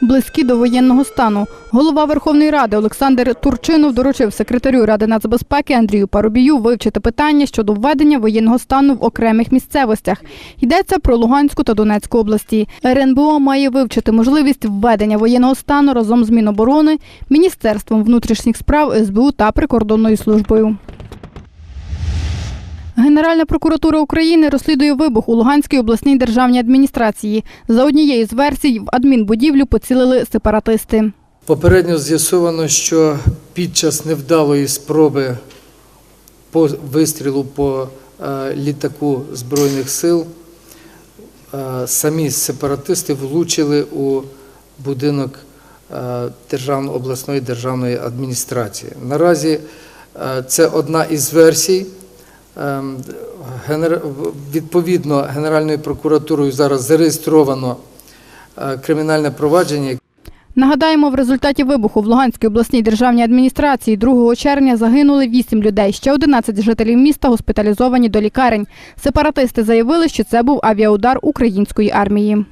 близькі до воєнного стану. Голова Верховної Ради Олександр Турчинов доручив секретарю Ради нацбезпеки Андрію Парубію вивчити питання щодо введення воєнного стану в окремих місцевостях. Йдеться про Луганську та Донецьку області. РНБО має вивчити можливість введення воєнного стану разом з Міноборони, Міністерством внутрішніх справ, СБУ та прикордонною службою. Генеральна прокуратура України розслідує вибух у Луганській обласній державній адміністрації. За однією з версій, в адмінбудівлю поцілили сепаратисти. Попередньо з'ясовано, що під час невдалої спроби по вистрілу по е, літаку Збройних сил е, самі сепаратисти влучили у будинок е, державно, обласної державної адміністрації. Наразі це одна із версій. Ем, Відповідно, Генеральною прокуратурою зараз зареєстровано е, кримінальне провадження, Нагадаємо, в результаті вибуху в Луганській обласній державній адміністрації 2 червня загинули 8 людей. Ще 11 жителів міста госпіталізовані до лікарень. Сепаратисти заявили, що це був авіаудар української армії.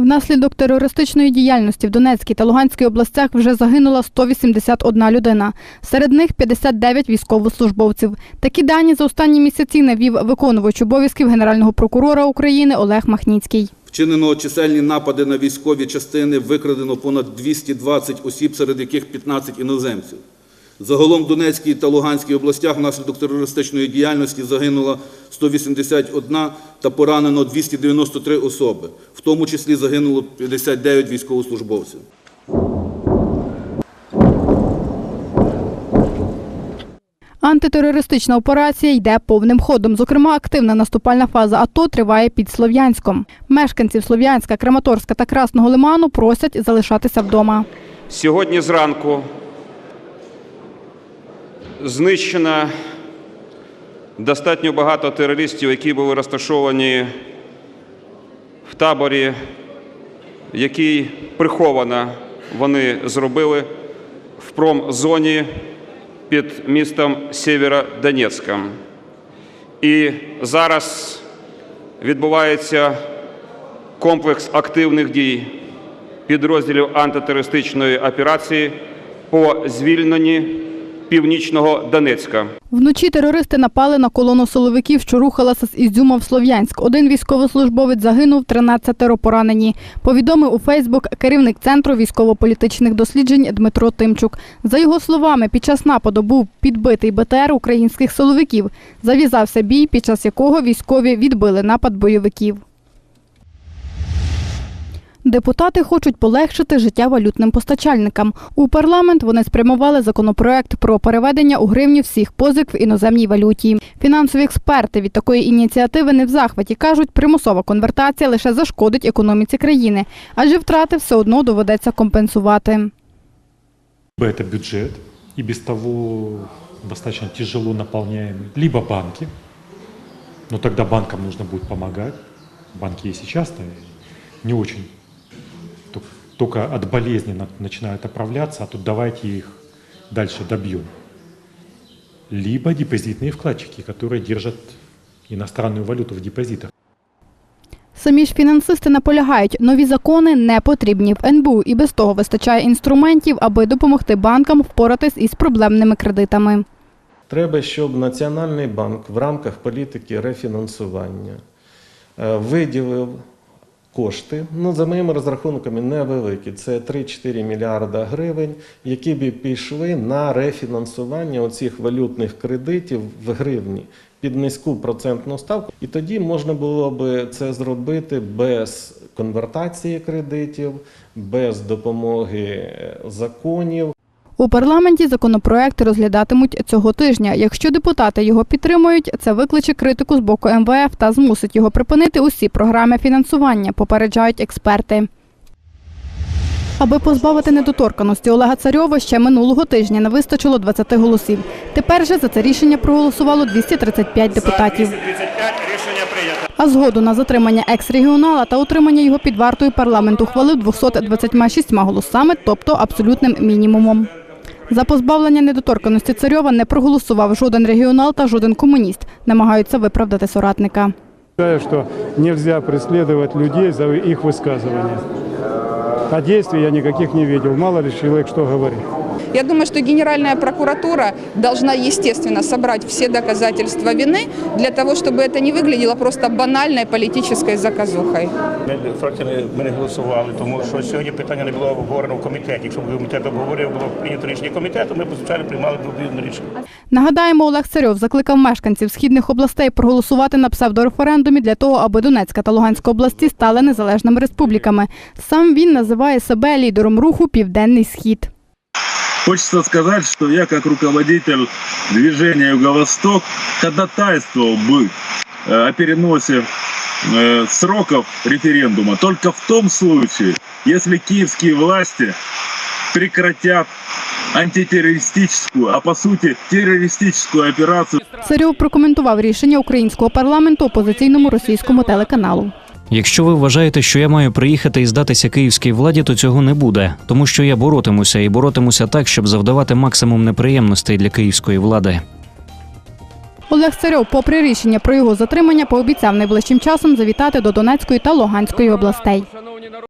Внаслідок терористичної діяльності в Донецькій та Луганській областях вже загинула 181 людина. Серед них 59 військовослужбовців. Такі дані за останні місяці навів виконувач обов'язків Генерального прокурора України Олег Махніцький. Вчинено чисельні напади на військові частини, викрадено понад 220 осіб, серед яких 15 іноземців. Загалом в Донецькій та Луганській областях внаслідок терористичної діяльності загинуло 181 та поранено 293 особи, в тому числі загинуло 59 військовослужбовців. Антитерористична операція йде повним ходом. Зокрема, активна наступальна фаза АТО триває під Слов'янськом. Мешканців Слов'янська, Краматорська та Красного Лиману просять залишатися вдома. Сьогодні зранку знищено достатньо багато терористів, які були розташовані в таборі, який приховано вони зробили в промзоні під містом Сєвєродонецьком. І зараз відбувається комплекс активних дій підрозділів антитерористичної операції по звільненні північного Донецька. Вночі терористи напали на колону силовиків, що рухалася з Ізюма в Слов'янськ. Один військовослужбовець загинув, 13 поранені. Повідомив у Фейсбук керівник центру військово-політичних досліджень Дмитро Тимчук. За його словами, під час нападу був підбитий БТР українських силовиків. Зав'язався бій, під час якого військові відбили напад бойовиків. Депутати хочуть полегшити життя валютним постачальникам. У парламент вони спрямували законопроект про переведення у гривні всіх позик в іноземній валюті. Фінансові експерти від такої ініціативи не в захваті кажуть, примусова конвертація лише зашкодить економіці країни, адже втрати все одно доведеться компенсувати. Это бюджет, и без того достаточно тяжело наполняемый, либо банки, но тогда банкам нужно будет помогать. Банки и сейчас-то не то- только от болезни на- начинают оправляться, а тут давайте их дальше добьем. Либо депозитные вкладчики, которые держат иностранную валюту в депозитах. Самі ж фінансисти наполягають, нові закони не потрібні. В НБУ і без того вистачає інструментів, аби допомогти банкам впоратись із проблемними кредитами. Треба, щоб Національний банк в рамках політики рефінансування е, виділив кошти, ну, за моїми розрахунками, невеликі, це 3-4 мільярда гривень, які б пішли на рефінансування оцих валютних кредитів в гривні під низьку процентну ставку. І тоді можна було би це зробити без конвертації кредитів, без допомоги е, законів. У парламенті законопроект розглядатимуть цього тижня. Якщо депутати його підтримують, це викличе критику з боку МВФ та змусить його припинити усі програми фінансування, попереджають експерти. Аби позбавити недоторканості Олега Царьова ще минулого тижня не вистачило 20 голосів. Тепер же за це рішення проголосувало 235 депутатів. А згоду на затримання екс-регіонала та утримання його під вартою парламент ухвалив 226 голосами, тобто абсолютним мінімумом. За позбавлення недоторканості царьова не проголосував жоден регіонал та жоден комуніст. Намагаються виправдати соратника. Вважаю, що не можна преследовать людей за їх висказування. А действий я ніяких не бачив. Мало ли чоловік що говорит. Я думаю, что Генеральная прокуратура должна, естественно, собрать все доказательства вины для того, чтобы это не выглядело просто банальной политической заказухой. Ми фракція не- ми не голосували, тому що сьогодні питання не було обговорено в комітеті. Якщо б комітет обговорив, було б прийнято рішення комітету, ми б звичайно приймали б відповідне рішення. Нагадаємо, Олег Царьов закликав мешканців східних областей проголосувати на псевдореферендумі для того, аби Донецька та Луганська області стали незалежними республіками. Сам він називає себе лідером руху Південний Схід. Хочется сказать, что я как руководитель движения Юго-Восток ходатайствовал бы э, о переносе э, сроков референдума только в том случае, если киевские власти прекратят антитеррористическую, а по сути террористическую операцию Царьов прокоментував рішення українського парламенту опозиційному російському телеканалу. Якщо ви вважаєте, що я маю приїхати і здатися київській владі, то цього не буде, тому що я боротимуся і боротимуся так, щоб завдавати максимум неприємностей для київської влади. Олег Царьов, попри рішення про його затримання, пообіцяв найближчим часом завітати до Донецької та Луганської областей.